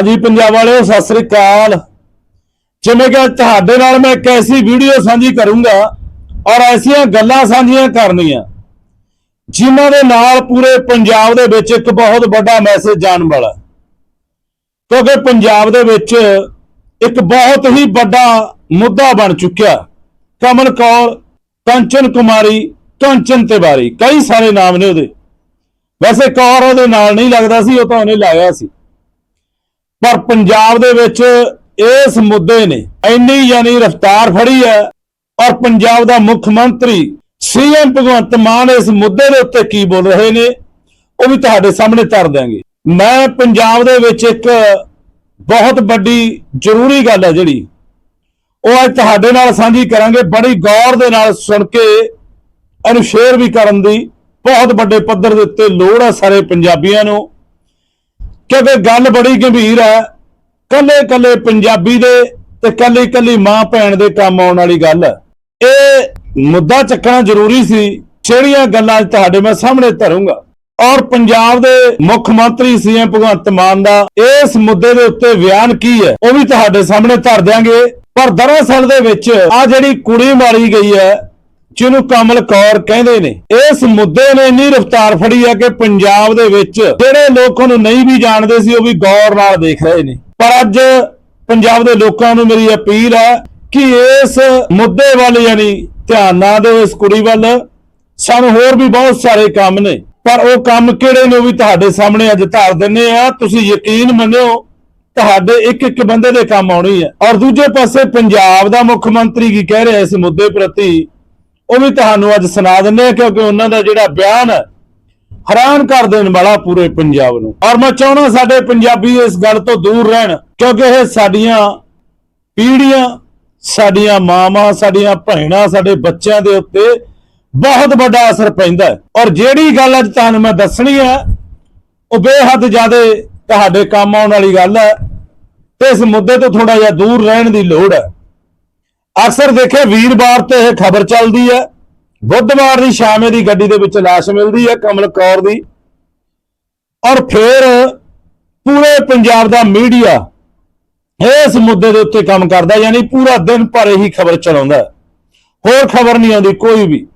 ਹਾਂਜੀ, ਪੰਜਾਬ ਵਾਲਿਓ, ਸਤਿ ਸ੍ਰੀ ਅਕਾਲ। ਜਿਵੇਂ ਕਿ ਤੁਹਾਡੇ ਨਾਲ ਮੈਂ ਇੱਕ ਐਸੀ ਵੀਡੀਓ ਸਾਂਝੀ ਕਰੂੰਗਾ ਔਰ ਐਸੀਆਂ ਗੱਲਾਂ ਸਾਂਝੀਆਂ ਕਰਨੀਆਂ, ਜਿਨ੍ਹਾਂ ਦੇ ਨਾਲ ਪੂਰੇ ਪੰਜਾਬ ਦੇ ਵਿੱਚ ਇੱਕ ਬਹੁਤ ਵੱਡਾ ਮੈਸੇਜ ਜਾਣ ਵਾਲਾ ਹੈ। ਕਿਉਂਕਿ ਪੰਜਾਬ ਦੇ ਵਿੱਚ ਇੱਕ ਬਹੁਤ ਹੀ ਵੱਡਾ ਮੁੱਦਾ ਬਣ ਚੁੱਕਿਆ ਕਮਲ ਕੌਰ, ਕੰਚਨ ਕੁਮਾਰੀ, ਕੰਚਨ ਤਿਵਾਰੀ, ਕਈ ਸਾਰੇ ਨਾਮ ਨੇ ਉਹਦੇ। ਵੈਸੇ ਕੌਰ ਉਹਦੇ ਨਾਲ ਨਹੀਂ ਲੱਗਦਾ ਸੀ, ਉਹ ਤਾਂ ਉਹਨੇ ਲਾਇਆ ਸੀ। ਪਰ ਪੰਜਾਬ ਦੇ ਵਿੱਚ ਇਸ ਮੁੱਦੇ ਨੇ ਇੰਨੀ ਯਾਨੀ ਰਫਤਾਰ ਫੜੀ ਹੈ ਔਰ ਪੰਜਾਬ ਦਾ ਮੁੱਖ ਮੰਤਰੀ ਸੀਐਮ ਭਗਵੰਤ ਮਾਨ ਇਸ ਮੁੱਦੇ ਦੇ ਉੱਤੇ ਕੀ ਬੋਲ ਰਹੇ ਨੇ, ਉਹ ਵੀ ਤੁਹਾਡੇ ਸਾਹਮਣੇ ਧਰ ਦਾਂਗੇ ਮੈਂ ਪੰਜਾਬ ਦੇ ਵਿੱਚ ਇੱਕ ਬਹੁਤ ਵੱਡੀ ਜ਼ਰੂਰੀ ਗੱਲ ਹੈ ਜਿਹੜੀ, ਉਹ ਅੱਜ ਤੁਹਾਡੇ ਨਾਲ ਸਾਂਝੀ ਕਰਾਂਗੇ, ਬੜੀ ਗੌਰ ਦੇ ਨਾਲ ਸੁਣ ਕੇ ਇਹਨੂੰ ਸ਼ੇਅਰ ਵੀ ਕਰਨ ਦੀ ਬਹੁਤ ਵੱਡੇ ਪੱਧਰ ਦੇ ਉੱਤੇ ਲੋੜ ਹੈ ਸਾਰੇ ਪੰਜਾਬੀਆਂ ਨੂੰ। ਕਿਉਂਕਿ ਗੱਲ ਬੜੀ ਗੰਭੀਰ ਹੈ। ਕੱਲੇ ਕੱਲੇ ਪੰਜਾਬੀ ਦੇ ਤੇ ਕੱਲੀ ਕੱਲੀ ਮਾਂ ਭੈਣ ਦੇ ਕੰਮ ਆਉਣ ਵਾਲੀ ਗੱਲ। ਇਹ ਮੁੱਦਾ ਚੱਕਣਾ ਜ਼ਰੂਰੀ ਸੀ। ਜਿਹੜੀਆਂ ਗੱਲਾਂ ਤੁਹਾਡੇ ਮੈਂ ਸਾਹਮਣੇ ਧਰੂੰਗਾ। ਔਰ ਪੰਜਾਬ ਦੇ ਮੁੱਖ ਮੰਤਰੀ ਸੀਐਮ ਭਗਵੰਤ ਮਾਨ ਦਾ, ਇਸ ਮੁੱਦੇ ਦੇ ਉੱਤੇ ਬਿਆਨ ਕੀ ਹੈ, ਉਹ ਵੀ ਤੁਹਾਡੇ ਸਾਹਮਣੇ ਧਰ ਦਿਆਂਗੇ। ਪਰ ਦਰਅਸਲ ਦੇ ਵਿੱਚ ਆ ਜਿਹੜੀ ਕੁੜੀ ਮਾਰੀ ਗਈ ਹੈ ਜਿਹਨੂੰ ਕਮਲ ਕੌਰ ਕਹਿੰਦੇ ਨੇ। ਇਸ ਮੁੱਦੇ ਨੇ ਇੰਨੀ ਰਫਤਾਰ ਫੜੀ ਹੈ ਕਿ ਪੰਜਾਬ ਦੇ ਵਿੱਚ ਜਿਹੜੇ ਲੋਕ ਉਹਨੂੰ ਨਹੀਂ ਵੀ ਜਾਣਦੇ ਸੀ, ਉਹ ਵੀ ਗੌਰ ਨਾਲ ਦੇਖ ਰਹੇ ਨੇ। ਪਰ ਅੱਜ ਪੰਜਾਬ ਦੇ ਲੋਕਾਂ ਨੂੰ ਮੇਰੀ ਅਪੀਲ ਹੈ ਕਿ ਇਸ ਮੁੱਦੇ ਵੱਲ ਯਾਨੀ ਧਿਆਨ ਨਾ ਦਿਓ ਇਸ ਕੁੜੀ ਵੱਲ। ਸਾਨੂੰ ਹੋਰ ਵੀ ਬਹੁਤ ਸਾਰੇ ਕੰਮ ਨੇ। ਪਰ ਉਹ ਕੰਮ ਕਿਹੜੇ ਨੇ ਉਹ ਵੀ ਤੁਹਾਡੇ ਸਾਹਮਣੇ ਅੱਜ ਧਾਰ ਦਿੰਨੇ ਆ। ਤੁਸੀਂ ਯਕੀਨ ਮੰਨਿਓ, ਤੁਹਾਡੇ ਇੱਕ ਇੱਕ ਬੰਦੇ ਦੇ ਕੰਮ ਆਉਣੀ ਹੈ ਔਰ ਦੂਜੇ ਪਾਸੇ ਪੰਜਾਬ ਦਾ ਮੁੱਖ ਮੰਤਰੀ ਕੀ ਕਹਿ ਰਿਹਾ ਇਸ ਮੁੱਦੇ ਪ੍ਰਤੀ? ਉਹ ਵੀ ਤੁਹਾਨੂੰ ਅੱਜ ਸੁਣਾ ਦਿੰਨੇ ਆ ਕਿਉਂਕਿ ਉਹਨਾਂ ਦਾ ਜਿਹੜਾ ਬਿਆਨ ਹੈਰਾਨ ਕਰ ਦੇਣ ਵਾਲਾ ਪੂਰੇ ਪੰਜਾਬ ਨੂੰ। ਔਰ ਮੈਂ ਚਾਹੁੰਦਾ ਸਾਡੇ ਪੰਜਾਬੀ ਇਸ ਗੱਲ ਤੋਂ ਦੂਰ ਰਹਿਣ ਕਿਉਂਕਿ ਇਹ ਸਾਡੀਆਂ ਪੀੜ੍ਹੀਆਂ, ਸਾਡੀਆਂ ਮਾਵਾਂ, ਸਾਡੀਆਂ ਭੈਣਾਂ, ਸਾਡੇ ਬੱਚਿਆਂ ਦੇ ਉੱਤੇ ਬਹੁਤ ਵੱਡਾ ਅਸਰ ਪੈਂਦਾ ਔਰ ਜਿਹੜੀ ਗੱਲ ਅੱਜ ਤੁਹਾਨੂੰ ਮੈਂ ਦੱਸਣੀ ਹੈ, ਉਹ ਬੇਹੱਦ ਜ਼ਿਆਦਾ ਤੁਹਾਡੇ ਕੰਮ ਆਉਣ ਵਾਲੀ ਗੱਲ ਹੈ ਤੇ ਇਸ ਮੁੱਦੇ ਤੋਂ ਥੋੜਾ ਜਿਹਾ ਦੂਰ ਰਹਿਣ ਦੀ ਲੋੜ ਹੈ। ਅਕਸਰ ਦੇਖਿਆ ਵੀਰਵਾਰ ਤੇ ਇਹ ਖਬਰ ਚੱਲਦੀ ਹੈ। ਬੁੱਧਵਾਰ ਦੀ ਸ਼ਾਮ ਦੀ ਗੱਡੀ ਦੇ ਵਿੱਚ ਲਾਸ਼ ਮਿਲਦੀ ਹੈ ਕਮਲ ਕੌਰ ਦੀ। ਔਰ ਫਿਰ ਪੂਰੇ ਪੰਜਾਬ ਦਾ ਮੀਡੀਆ ਇਸ ਮੁੱਦੇ ਦੇ ਉੱਤੇ ਕੰਮ ਕਰਦਾ, ਯਾਨੀ ਪੂਰਾ ਦਿਨ ਭਰ ਇਹੀ ਖਬਰ ਚਲਾਉਂਦਾ ਹੋਰ ਖਬਰ ਨਹੀਂ ਆਉਂਦੀ ਕੋਈ ਵੀ।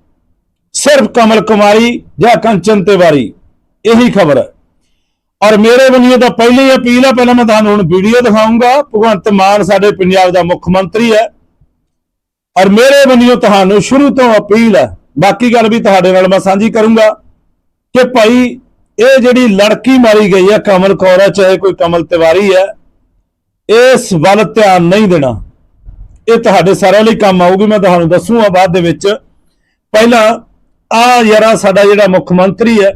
ਸਿਰਫ ਕਮਲ ਕੁਮਾਰੀ ਜਾਂ ਕੰਚਨ ਤਿਵਾਰੀ, ਇਹੀ ਖਬਰ ਹੈ। ਔਰ ਮੇਰੇ ਵੱਲੋਂ ਤਾਂ ਪਹਿਲੀ ਅਪੀਲ ਹੈ, ਪਹਿਲਾਂ ਮੈਂ ਤੁਹਾਨੂੰ ਹੁਣ ਵੀਡੀਓ ਦਿਖਾਉਂਗਾ ਭਗਵੰਤ ਮਾਨ ਸਾਡੇ ਪੰਜਾਬ ਦਾ ਮੁੱਖ ਮੰਤਰੀ ਹੈ। ਔਰ ਮੇਰੇ ਵੱਲੋਂ ਤੁਹਾਨੂੰ ਸ਼ੁਰੂ ਤੋਂ ਅਪੀਲ ਹੈ, ਬਾਕੀ ਗੱਲ ਵੀ ਤੁਹਾਡੇ ਨਾਲ ਮੈਂ ਸਾਂਝੀ ਕਰੂੰਗਾ ਕਿ ਭਾਈ, ਇਹ ਜਿਹੜੀ ਲੜਕੀ ਮਾਰੀ ਗਈ ਹੈ, ਕਮਲ ਕੌਰ ਹੈ, ਚਾਹੇ ਕੋਈ ਕਮਲ ਤਿਵਾਰੀ ਹੈ, ਇਸ ਵੱਲ ਧਿਆਨ ਨਹੀਂ ਦੇਣਾ। ਇਹ ਤੁਹਾਡੇ ਸਾਰਿਆਂ ਲਈ ਕੰਮ ਆਊਗੀ, ਮੈਂ ਤੁਹਾਨੂੰ ਦੱਸੂਗਾ ਬਾਅਦ ਦੇ ਵਿੱਚ। ਪਹਿਲਾਂ ਆ ਯਾਰਾ ਸਾਡਾ ਜਿਹੜਾ ਮੁੱਖ ਮੰਤਰੀ ਹੈ,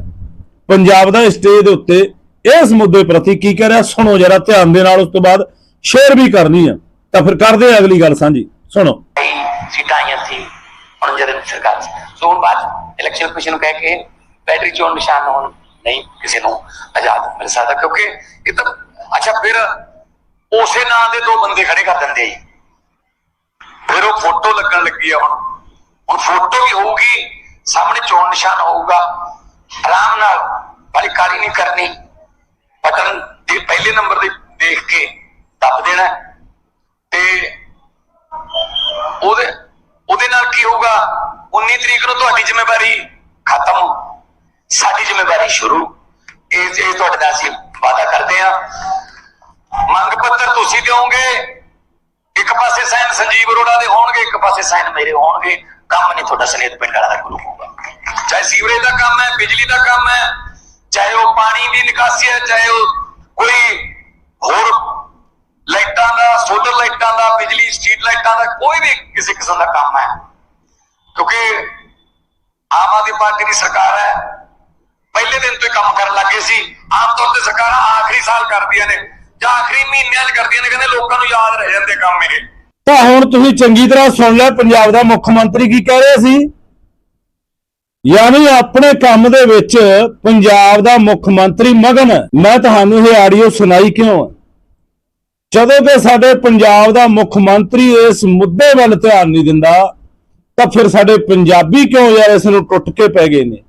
ਪੰਜਾਬ ਦਾ ਸਟੇਜ ਦੇ ਉੱਤੇ ਇਸ ਮੁੱਦੇ ਪ੍ਰਤੀ ਕੀ ਕਹਿ ਰਿਹਾ, ਸੁਣੋ ਜਰਾ ਧਿਆਨ ਦੇ ਨਾਲ, ਉਸ ਤੋਂ ਬਾਅਦ ਸ਼ੇਅਰ ਵੀ ਕਰਨੀ ਹੈ। ਤਾਂ ਫਿਰ ਕਰਦੇ ਹਾਂ ਅਗਲੀ ਗੱਲ ਸਾਂਝੀ। ਸੁਣੋ। ਸੀਟਾਂ ਆਈਆਂ ਸੀ 49 ਦਿਨ ਸਰਕਾਰ ਸੋ ਹੁਣ ਬਾਅਦ ਇਲੈਕਸ਼ਨ ਕਮਿਸ਼ਨ ਨੂੰ ਕਹਿ ਕੇ ਬੈਟਰੀ ਚੋਣ ਨਿਸ਼ਾਨ ਹੁਣ, ਨਹੀਂ, ਕਿਸੇ ਨੂੰ ਆਜ਼ਾਦ ਮਿਲ ਸਕਦਾ, ਕਿਉਂਕਿ ਇਹ ਤਾਂ ਅੱਛਾ, ਫਿਰ ਉਸੇ ਨਾਂ ਦੇ ਦੋ ਬੰਦੇ ਖੜੇ ਕਰ ਦਿੰਦੇ ਆ ਫਿਰ ਉਹ ਫੋਟੋ ਲੱਗਣ ਲੱਗੀ ਆ ਹੁਣ। ਹੁਣ ਫੋਟੋ ਵੀ ਹੋਊਗੀ, ਸਾਹਮਣੇ ਚੋਣ ਨਿਸ਼ਾਨ ਹੋਊਗਾ। ਆਰਾਮ ਨਾਲ ਵਾਲੀ ਨਹੀਂ ਕਰਨੀ। ਬਟਨ ਦੇ ਪਹਿਲੇ ਨੰਬਰ ਦੇ ਦੇਖ ਕੇ ਦੱਬ ਦੇਣਾ ਹੈ। ਤੇ ਉਹਦੇ ਉਹਦੇ ਨਾਲ ਕੀ ਹੋਊਗਾ 19 ਤਰੀਕ ਨੂੰ ਤੁਹਾਡੀ ਜ਼ਿੰਮੇਵਾਰੀ ਖਤਮ ਸਾਡੀ ਜ਼ਿੰਮੇਵਾਰੀ ਸ਼ੁਰੂ ਇਹ ਇਹ ਤੁਹਾਡੇ ਨਾਲ ਅਸੀਂ ਵਾਅਦਾ ਕਰਦੇ ਆ ਮੰਗ ਪੱਤਰ ਤੁਸੀਂ ਦਿਓਗੇ ਇੱਕ ਪਾਸੇ ਸਾਈਨ ਸੰਜੀਵ ਅਰੋੜਾ ਦੇ ਹੋਣਗੇ, ਇੱਕ ਪਾਸੇ ਸਾਈਨ ਮੇਰੇ ਹੋਣਗੇ, ਕੰਮ ਨਹੀਂ ਤੁਹਾਡਾ ਸਨੇਤ ਪਿੰਡ ਵਾਲਾ ਦਾ ਗੁਰੂ ਹੋਊਗਾ। ਚਾਹੇ ਸੀਵਰੇਜ ਦਾ ਕੰਮ ਹੈ, ਬਿਜਲੀ ਦਾ ਕੰਮ ਹੈ, ਚਾਹੇ ਉਹ ਪਾਣੀ ਦੀ ਨਿਕਾਸੀ ਹੈ, ਚਾਹੇ ਉਹ ਕੋਈ ਹੋਰ ਲਾਈਟਾਂ ਦਾ ਸੋਲਰ ਲਾਈਟਾਂ ਦਾ, ਬਿਜਲੀ ਸਟਰੀਟ ਲਾਈਟਾਂ ਦਾ, ਕੋਈ ਵੀ ਕਿਸੇ ਕਿਸਮ ਦਾ ਕੰਮ ਹੈ। ਕਿਉਂਕਿ ਆਮ ਆਦਮੀ ਪਾਰਟੀ ਦੀ ਸਰਕਾਰ ਹੈ। ਪਹਿਲੇ ਦਿਨ ਤੋਂ ਕੰਮ ਕਰਨ ਲੱਗੇ ਸੀ। ਆਮ ਤੌਰ ਤੇ ਸਰਕਾਰਾਂ ਆਖਰੀ ਸਾਲ ਕਰਦੀਆਂ ਨੇ ਜਾਂ ਆਖਰੀ ਮਹੀਨਿਆਂ 'ਚ ਕਰਦੀਆਂ ਨੇ, ਕਹਿੰਦੇ ਲੋਕਾਂ ਨੂੰ ਯਾਦ ਰਹਿ ਜਾਂਦੇ ਕੰਮ ਇਹ। ਤਾਂ ਹੁਣ ਤੁਸੀਂ ਚੰਗੀ ਤਰ੍ਹਾਂ ਸੁਣ ਲੈ, ਪੰਜਾਬ ਦਾ ਮੁੱਖ ਮੰਤਰੀ ਕੀ ਕਹਿ ਰਿਹਾ ਸੀ? ਯਾਨੀ ਆਪਣੇ ਕੰਮ ਦੇ ਵਿੱਚ ਪੰਜਾਬ ਦਾ ਮੁੱਖ ਮੰਤਰੀ ਮਗਨ। ਮੈਂ ਤੁਹਾਨੂੰ ਇਹ ਆਡੀਓ ਸੁਣਾਈ ਕਿਉਂ ਜਦੋਂ ਕਿ ਸਾਡੇ ਪੰਜਾਬ ਦਾ ਮੁੱਖ ਮੰਤਰੀ ਇਸ ਮੁੱਦੇ ਵੱਲ ਧਿਆਨ ਨਹੀਂ ਦਿੰਦਾ, ਤਾਂ ਫਿਰ ਸਾਡੇ ਪੰਜਾਬੀ ਕਿਉਂ ਯਾਰ ਇਸ ਨੂੰ ਟੁੱਟ ਕੇ ਪੈ ਗਏ ਨੇ?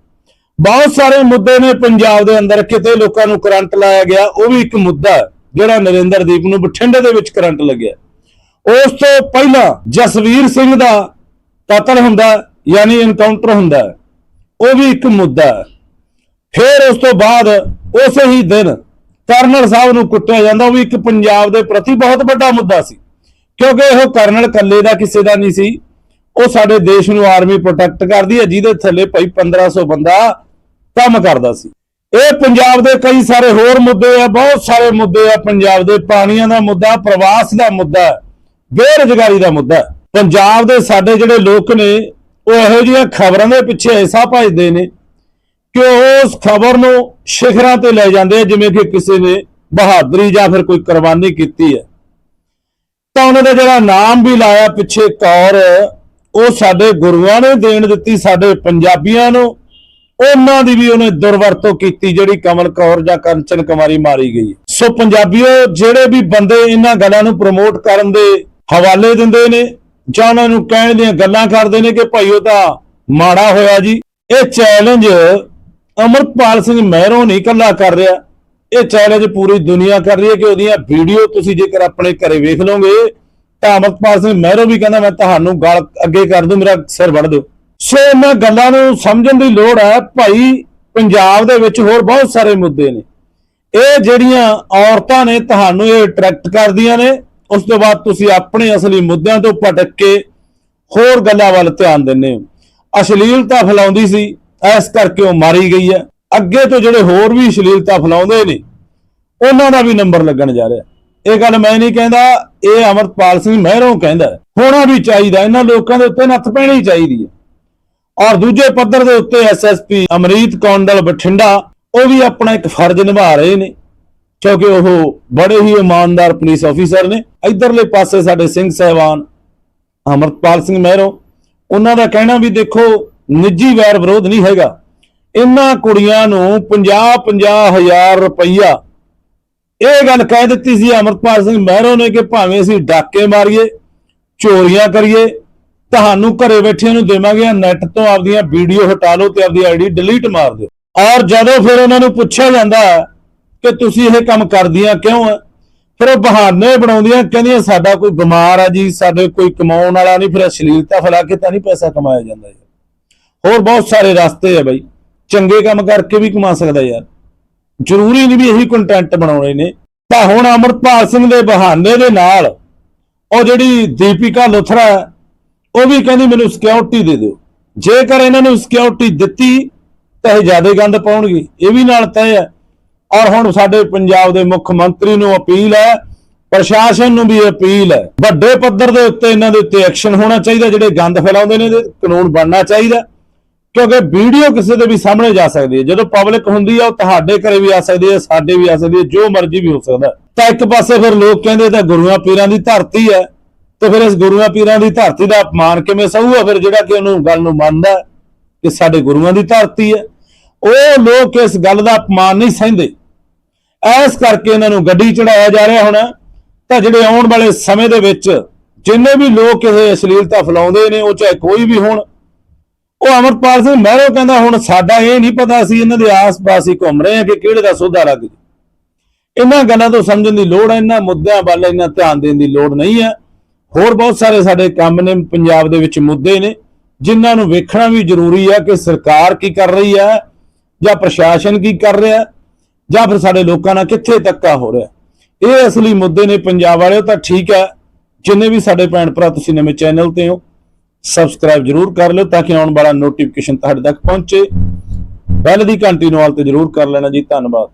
ਬਹੁਤ ਸਾਰੇ ਮੁੱਦੇ ਨੇ ਪੰਜਾਬ ਦੇ ਅੰਦਰ, ਕਿਤੇ ਲੋਕਾਂ ਨੂੰ ਕਰੰਟ ਲਾਇਆ ਗਿਆ, ਉਹ ਵੀ ਇੱਕ ਮੁੱਦਾ ਜਿਹੜਾ ਨਰਿੰਦਰ ਦੀਪ ਨੂੰ ਬਠਿੰਡੇ ਦੇ ਵਿੱਚ ਕਰੰਟ ਲੱਗਿਆ। ਉਸ ਤੋਂ ਪਹਿਲਾਂ ਜਸਵੀਰ ਸਿੰਘ ਦਾ ਕਤਲ ਹੁੰਦਾ ਯਾਨੀ ਇਨਕਾਊਂਟਰ ਹੁੰਦਾ ਹੈ। ਉਹ ਵੀ ਇੱਕ ਮੁੱਦਾ ਹੈ। ਫਿਰ ਉਸ ਤੋਂ ਬਾਅਦ ਉਸੇ ਹੀ ਦਿਨ ਕਰਨਲ ਸਾਹਿਬ ਨੂੰ ਕੁੱਟਿਆ ਜਾਂਦਾ। ਉਹ ਵੀ ਇੱਕ ਪੰਜਾਬ ਦੇ ਪ੍ਰਤੀ ਬਹੁਤ ਵੱਡਾ ਮੁੱਦਾ ਸੀ, ਕਿਉਂਕਿ ਉਹ ਕਰਨਲ ਕੱਲੇ ਦਾ ਕਿਸੇ ਦਾ ਨਹੀਂ ਸੀ। ਉਹ ਸਾਡੇ ਦੇਸ਼ ਨੂੰ ਆਰਮੀ ਪ੍ਰੋਟੈਕਟ ਕਰਦੀ ਹੈ, ਜਿਹਦੇ ਥੱਲੇ ਭਾਈ 1500 ਬੰਦਾ ਕੰਮ ਕਰਦਾ ਸੀ। ਇਹ ਪੰਜਾਬ ਦੇ ਕਈ ਸਾਰੇ ਹੋਰ ਮੁੱਦੇ ਆ, ਬਹੁਤ ਸਾਰੇ ਮੁੱਦੇ ਆ। ਪੰਜਾਬ ਦੇ ਪਾਣੀਆਂ ਦਾ ਮੁੱਦਾ, ਪ੍ਰਵਾਸ ਦਾ ਮੁੱਦਾ ਬੇਰੁਜ਼ਗਾਰੀ ਦਾ ਮੁੱਦਾ ਪੰਜਾਬ ਦੇ ਸਾਡੇ ਜਿਹੜੇ ਲੋਕ ਨੇ, ਉਹ ਇਹੋ ਜਿਹੀਆਂ ਖਬਰਾਂ ਦੇ ਪਿੱਛੇ ਐਸਾ ਭਜਦੇ ਨੇ ਕਿ ਉਸ ਖਬਰ ਨੂੰ ਸਿਖਰਾਂ ਤੇ ਲੈ ਜਾਂਦੇ ਜਿਵੇਂ ਕਿ ਕਿਸੇ ਨੇ ਬਹਾਦਰੀ ਜਾਂ ਫਿਰ ਕੋਈ ਕੁਰਬਾਨੀ ਕੀਤੀ ਹੈ। ਤਾਂ ਉਹਨਾਂ ਦਾ ਜਿਹੜਾ ਨਾਮ ਵੀ ਲਾਇਆ ਪਿੱਛੇ ਕੌਰ ਉਹ ਸਾਡੇ ਗੁਰੂਆਂ ਨੇ ਦੇਣ ਦਿੱਤੀ, ਸਾਡੇ ਪੰਜਾਬੀਆਂ ਨੂੰ, ਉਹਨਾਂ ਦੀ ਵੀ ਉਹਨੇ ਦੁਰਵਰਤੋਂ ਕੀਤੀ, ਜਿਹੜੀ ਕਮਲ ਕੌਰ ਜਾਂ ਕੰਚਨ ਕੁਮਾਰੀ ਮਾਰੀ ਗਈ ਸੋ ਪੰਜਾਬੀਓ, ਜਿਹੜੇ ਵੀ ਬੰਦੇ ਇਹਨਾਂ ਗੱਲਾਂ ਨੂੰ ਪ੍ਰਮੋਟ ਕਰਨ ਦੇ ਹਵਾਲੇ ਦਿੰਦੇ ਨੇ ਜਾਂ ਉਹਨਾਂ ਨੂੰ ਕਹਿਣ ਦੀਆਂ ਗੱਲਾਂ ਕਰਦੇ ਨੇ ਕਿ ਭਾਈ ਉਹ ਤਾਂ ਮਾੜਾ ਹੋਇਆ ਜੀ। ਇਹ ਚੈਲੰਜ ਅਮਰਪਾਲ ਸਿੰਘ ਮਹਿਰੋਂ ਨਹੀਂ ਇਕੱਲਾ ਕਰ ਰਿਹਾ। ਇਹ ਚੈਲੰਜ ਪੂਰੀ ਦੁਨੀਆ ਕਰ ਰਹੀ ਹੈ ਕਿ ਉਹਦੀਆਂ ਵੀਡੀਓ ਤੁਸੀਂ ਜੇਕਰ ਆਪਣੇ ਘਰੇ ਵੇਖ ਲਓਗੇ, ਤਾਂ ਅਮਰਪਾਲ ਸਿੰਘ ਮਹਿਰੋਂ ਵੀ ਕਹਿੰਦਾ, ਮੈਂ ਤੁਹਾਨੂੰ ਗਲ ਅੱਗੇ ਕਰ ਦੂੰ, ਮੇਰਾ ਸਿਰ ਵੱਢ ਦਿਓ। ਸੋ ਇਹਨਾਂ ਗੱਲਾਂ ਨੂੰ ਸਮਝਣ ਦੀ ਲੋੜ ਹੈ। ਭਾਈ ਪੰਜਾਬ ਦੇ ਵਿੱਚ ਹੋਰ ਬਹੁਤ ਸਾਰੇ ਮੁੱਦੇ ਨੇ। ਇਹ ਜਿਹੜੀਆਂ ਔਰਤਾਂ ਨੇ, ਤੁਹਾਨੂੰ ਇਹ ਅਟਰੈਕਟ ਕਰਦੀਆਂ ਨੇ। ਉਸ ਤੋਂ ਬਾਅਦ ਤੁਸੀਂ ਆਪਣੇ ਅਸਲੀ ਮੁੱਦਿਆਂ ਤੋਂ ਭਟਕ ਕੇ ਹੋਰ ਗੱਲਾਂ ਵੱਲ ਧਿਆਨ ਦਿੰਦੇ ਹੋ। ਅਸ਼ਲੀਲਤਾ ਫੈਲਾਉਂਦੀ ਸੀ, ਇਸ ਕਰਕੇ ਉਹ ਮਾਰੀ ਗਈ ਹੈ। ਅੱਗੇ ਤੋਂ ਜਿਹੜੇ ਹੋਰ ਵੀ ਅਸ਼ਲੀਲਤਾ ਫੈਲਾਉਂਦੇ ਨੇ, ਉਹਨਾਂ ਦਾ ਵੀ ਨੰਬਰ ਲੱਗਣ ਜਾ ਰਿਹਾ। ਇਹ ਗੱਲ ਮੈਂ ਨਹੀਂ ਕਹਿੰਦਾ, ਇਹ ਅਮਰਪਾਲ ਸਿੰਘ ਮਹਿਰੋਂ ਕਹਿੰਦਾ ਹੋਣਾ ਵੀ ਚਾਹੀਦਾ, ਇਹਨਾਂ ਲੋਕਾਂ ਦੇ ਉੱਤੇ ਨੱਥ ਪੈਣੀ ਚਾਹੀਦੀ ਹੈ। ਔਰ ਦੂਜੇ ਪੱਧਰ ਦੇ ਉੱਤੇ ਐਸਐਸਪੀ ਅਮਰੀਤ ਕੌਂਡਲ ਬਠਿੰਡਾ, ਉਹ ਵੀ ਆਪਣਾ ਇੱਕ ਫਰਜ਼ ਨਿਭਾ ਰਹੇ ਨੇ। ਕਿਉਂਕਿ ਉਹ ਬੜੇ ਹੀ ਇਮਾਨਦਾਰ ਪੁਲਿਸ ਅਫੀਸਰ ਨੇ। ਇਧਰਲੇ ਪਾਸੇ ਸਾਡੇ ਸਿੰਘ ਸਹਿਬਾਨ ਅਮਰਪਾਲ ਸਿੰਘ ਮਹਿਰੋ, ਉਹਨਾਂ ਦਾ ਕਹਿਣਾ ਵੀ ਦੇਖੋ, ਨਿੱਜੀ ਵੈਰ ਵਿਰੋਧ ਨਹੀਂ ਹੈਗਾ। ਇਹਨਾਂ ਕੁੜੀਆਂ ਨੂੰ 50 50 ਹਜ਼ਾਰ ਰੁਪਈਆ। ਇਹ ਗੱਲ ਕਹਿ ਦਿੱਤੀ ਸੀ ਅਮਰਪਾਲ ਸਿੰਘ ਮਹਿਰੋ ਨੇ ਕਿ ਭਾਵੇਂ ਅਸੀਂ ਡਾਕੇ ਮਾਰੀਏ, ਚੋਰੀਆਂ ਕਰੀਏ, ਤੁਹਾਨੂੰ ਘਰੇ ਬੈਠਿਆਂ ਨੂੰ ਦੇਵਾਂਗੇ ਨੈਟ ਤੋਂ ਆਪਦੀਆਂ ਵੀਡੀਓ ਹਟਾ ਲਓ ਤੇ ਆਪਦੀ ਆਈਡੀ ਡਿਲੀਟ ਮਾਰ ਦਿਓ। ਔਰ ਜਦੋਂ ਫਿਰ ਉਹਨਾਂ ਨੂੰ ਪੁੱਛਿਆ ਜਾਂਦਾ ਹੈ ਕਿ ਤੁਸੀਂ ਇਹ ਕੰਮ ਕਰਦੀਆਂ ਕਿਉਂ ਹੈ ਫਿਰ ਉਹ ਬਹਾਨੇ ਬਣਾਉਂਦੀਆਂ ਕਹਿੰਦੀਆਂ ਸਾਡਾ ਕੋਈ ਬਿਮਾਰ ਆ ਜੀ ਸਾਡੇ ਕੋਈ ਕਮਾਉਣ ਵਾਲਾ ਨਹੀਂ ਫਿਰ ਅਸ਼ਲੀਲਤਾ ਫੈਲਾ ਕੇ ਤਾਂ ਨਹੀਂ ਪੈਸਾ ਕਮਾਇਆ ਜਾਂਦਾ ਯਾਰ। ਹੋਰ ਬਹੁਤ ਸਾਰੇ ਰਸਤੇ ਆ ਬਾਈ। ਚੰਗੇ ਕੰਮ ਕਰਕੇ ਵੀ ਕਮਾ ਸਕਦਾ ਯਾਰ। ਜ਼ਰੂਰੀ ਨਹੀਂ ਵੀ ਇਹੀ ਕੰਟੈਂਟ ਬਣਾਉਣੇ ਨੇ। ਤਾਂ ਹੁਣ ਅਮਰਪਾਲ ਸਿੰਘ ਦੇ ਬਹਾਨੇ ਦੇ ਨਾਲ ਉਹ ਜਿਹੜੀ ਦੀਪਿਕਾ ਲੁਥਰਾ ਹੈ, ਉਹ ਵੀ ਕਹਿੰਦੀ ਮੈਨੂੰ ਸਿਕਿਉਰਿਟੀ ਦੇ ਦਿਓ। ਜੇਕਰ ਇਹਨਾਂ ਨੂੰ ਸਿਕਿਉਰਿਟੀ ਦਿੱਤੀ ਤਾਂ ਇਹ ਜ਼ਿਆਦਾ ਗੰਦ ਪਾਉਣਗੇ। ਇਹ ਵੀ ਨਾਲ ਤੈਅ ਹੈ ਔਰ ਹੁਣ ਸਾਡੇ ਪੰਜਾਬ ਦੇ ਮੁੱਖ ਮੰਤਰੀ ਨੂੰ ਅਪੀਲ ਹੈ, ਪ੍ਰਸ਼ਾਸਨ ਨੂੰ ਵੀ ਅਪੀਲ ਹੈ, ਵੱਡੇ ਪੱਧਰ ਦੇ ਉੱਤੇ ਇਹਨਾਂ ਦੇ ਉੱਤੇ ਐਕਸ਼ਨ ਹੋਣਾ ਚਾਹੀਦਾ, ਜਿਹੜੇ ਗੰਦ ਫੈਲਾਉਂਦੇ ਨੇ ਕਾਨੂੰਨ ਬਣਨਾ ਚਾਹੀਦਾ ਕਿਉਂਕਿ ਵੀਡੀਓ ਕਿਸੇ ਦੇ ਵੀ ਸਾਹਮਣੇ ਜਾ ਸਕਦੀ ਹੈ, ਜਦੋਂ ਪਬਲਿਕ ਹੁੰਦੀ ਹੈ ਉਹ ਤੁਹਾਡੇ ਘਰੇ ਵੀ ਆ ਸਕਦੀ ਹੈ, ਸਾਡੇ ਵੀ ਆ ਸਕਦੀ ਹੈ, ਜੋ ਮਰਜ਼ੀ ਵੀ ਹੋ ਸਕਦਾ ਤਾਂ ਇੱਕ ਪਾਸੇ ਫਿਰ ਲੋਕ ਕਹਿੰਦੇ ਤਾਂ ਗੁਰੂਆਂ ਪੀਰਾਂ ਦੀ ਧਰਤੀ ਹੈ, ਤੇ ਫਿਰ ਇਸ ਗੁਰੂਆਂ ਪੀਰਾਂ ਦੀ ਧਰਤੀ ਦਾ ਅਪਮਾਨ ਕਿਵੇਂ ਸਹੂਗਾ? ਫਿਰ ਜਿਹੜਾ ਕਿ ਉਹਨੂੰ ਗੱਲ ਨੂੰ ਮੰਨਦਾ ਕਿ ਸਾਡੇ ਗੁਰੂਆਂ ਦੀ ਧਰਤੀ ਹੈ। ਉਹ ਲੋਕ ਇਸ ਗੱਲ ਦਾ ਅਪਮਾਨ ਨਹੀਂ ਸਹਿੰਦੇ। ਐਸ ਕਰਕੇ ਇਹਨਾਂ ਨੂੰ ਗੱਡੀ ਚੜਾਇਆ ਜਾ ਰਿਹਾ ਹੁਣ। ਤਾਂ ਜਿਹੜੇ ਆਉਣ ਵਾਲੇ ਸਮੇਂ ਦੇ ਵਿੱਚ ਜਿੰਨੇ ਵੀ ਲੋਕ ਇਹ ਅਸ਼ਲੀਲਤਾ ਫੈਲਾਉਂਦੇ ਨੇ, ਉਹ ਚਾਹੇ ਕੋਈ ਵੀ ਹੋਣ, ਉਹ ਅਮਰਪਾਲ ਸਿੰਘ ਮਹਿਰੋ ਕਹਿੰਦਾ ਹੁਣ ਸਾਡਾ ਇਹ ਨਹੀਂ ਪਤਾ ਸੀ ਇਹਨਾਂ ਦੇ ਆਸ-ਪਾਸ ਹੀ ਘੁੰਮ ਰਹੇ ਆ ਕਿ ਕਿਹੜੇ ਦਾ ਸੋਧਾ ਲੱਗ ਜੇ ਇਹਨਾਂ ਗੱਲਾਂ ਤੋਂ ਸਮਝਣ ਦੀ ਲੋੜ ਹੈ, ਇਹਨਾਂ ਮੁੱਦਿਆਂ ਵੱਲ ਇਹਨਾਂ ਧਿਆਨ ਦੇਣ ਦੀ ਲੋੜ ਨਹੀਂ ਹੈ। ਹੋਰ ਬਹੁਤ ਸਾਰੇ ਸਾਡੇ ਕੰਮ ਨੇ ਪੰਜਾਬ ਦੇ ਵਿੱਚ ਮੁੱਦੇ ਨੇ, ਜਿਨ੍ਹਾਂ ਨੂੰ ਵੇਖਣਾ ਵੀ ਜ਼ਰੂਰੀ ਹੈ ਕਿ ਸਰਕਾਰ ਕੀ ਕਰ ਰਹੀ ਹੈ ਜਾਂ ਪ੍ਰਸ਼ਾਸਨ ਕੀ ਕਰ ਰਿਹਾ। ਹੈ ਜਾਂ ਫਿਰ ਸਾਡੇ ਲੋਕਾਂ ਨਾਲ ਕਿੱਥੇ ਧੱਕਾ ਹੋ ਰਿਹਾ? ਇਹ ਅਸਲੀ ਮੁੱਦੇ ਨੇ ਪੰਜਾਬ ਵਾਲਿਓ, ਤਾਂ ਠੀਕ ਹੈ। ਜਿੰਨੇ ਵੀ ਸਾਡੇ ਭੈਣ ਭਰਾ ਤੁਸੀਂ ਨਵੇਂ ਚੈਨਲ ਤੇ ਹੋ ਸਬਸਕ੍ਰਾਈਬ ਜਰੂਰ ਕਰ ਲਿਓ ਤਾਂ ਕਿ ਆਉਣ ਵਾਲਾ ਨੋਟੀਫਿਕੇਸ਼ਨ ਤੁਹਾਡੇ ਤੱਕ ਪਹੁੰਚੇ। ਬੈਲ ਦੀ ਘੰਟੀ ਨੂੰ ਆਲ ਤੇ ਜਰੂਰ ਕਰ ਲੈਣਾ ਜੀ। ਧੰਨਵਾਦ।